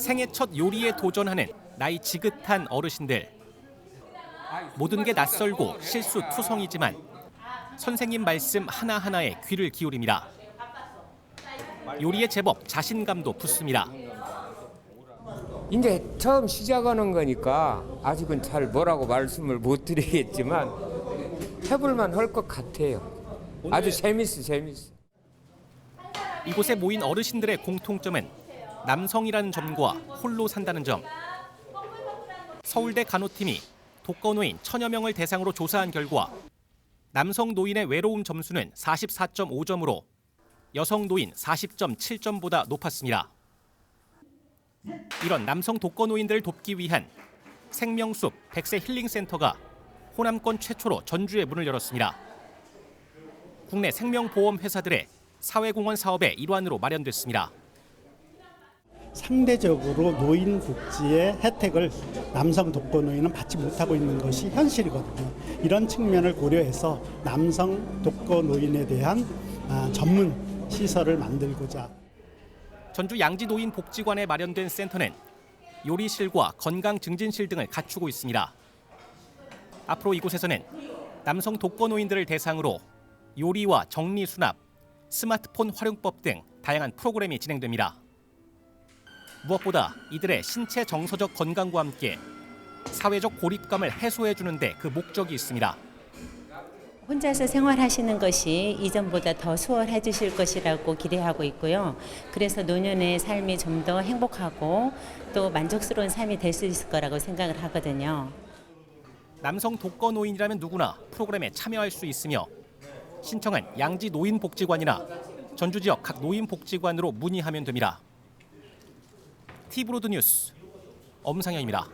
생애 첫 요리에 도전하는 나이 지긋한 어르신들. 모든 게 낯설고 실수 투성이지만 선생님 말씀 하나하나에 귀를 기울입니다. 요리에 제법 자신감도 붙습니다. 이제 처음 시작하는 거니까 아직은 잘 뭐라고 말씀을 못 드리겠지만 해볼만 할 것 같아요. 아주 재밌어, 재밌어. 이곳에 모인 어르신들의 공통점은 남성이라는 점과 홀로 산다는 점. 서울대 간호팀이 독거노인 천여 명을 대상으로 조사한 결과 남성 노인의 외로움 점수는 44.5점으로 여성 노인 40.7점보다 높았습니다. 이런 남성 독거노인들을 돕기 위한 생명숲 백세 힐링센터가 호남권 최초로 전주에 문을 열었습니다. 국내 생명보험 회사들의 사회공헌 사업의 일환으로 마련됐습니다. 상대적으로 노인 복지의 혜택을 남성 독거노인은 받지 못하고 있는 것이 현실이거든요. 이런 측면을 고려해서 남성 독거노인에 대한 아, 전문 시설을 만들고자 전주 양지 노인 복지관에 마련된 센터는 요리실과 건강 증진실 등을 갖추고 있습니다. 앞으로 이곳에서는 남성 독거노인들을 대상으로 요리와 정리 수납, 스마트폰 활용법 등 다양한 프로그램이 진행됩니다. 무엇보다 이들의 신체 정서적 건강과 함께 사회적 고립감을 해소해 주는데 그 목적이 있습니다. 혼자서 생활하시는 것이 이전보다 더 수월해 주실 것이라고 기대하고 있고요. 그래서 노년의 삶이 좀 더 행복하고 또 만족스러운 삶이 될 수 있을 거라고 생각을 하거든요. 남성 독거 노인이라면 누구나 프로그램에 참여할 수 있으며 신청은 양지 노인복지관이나 전주 지역 각 노인복지관으로 문의하면 됩니다. 티브로드 뉴스 엄상현입니다.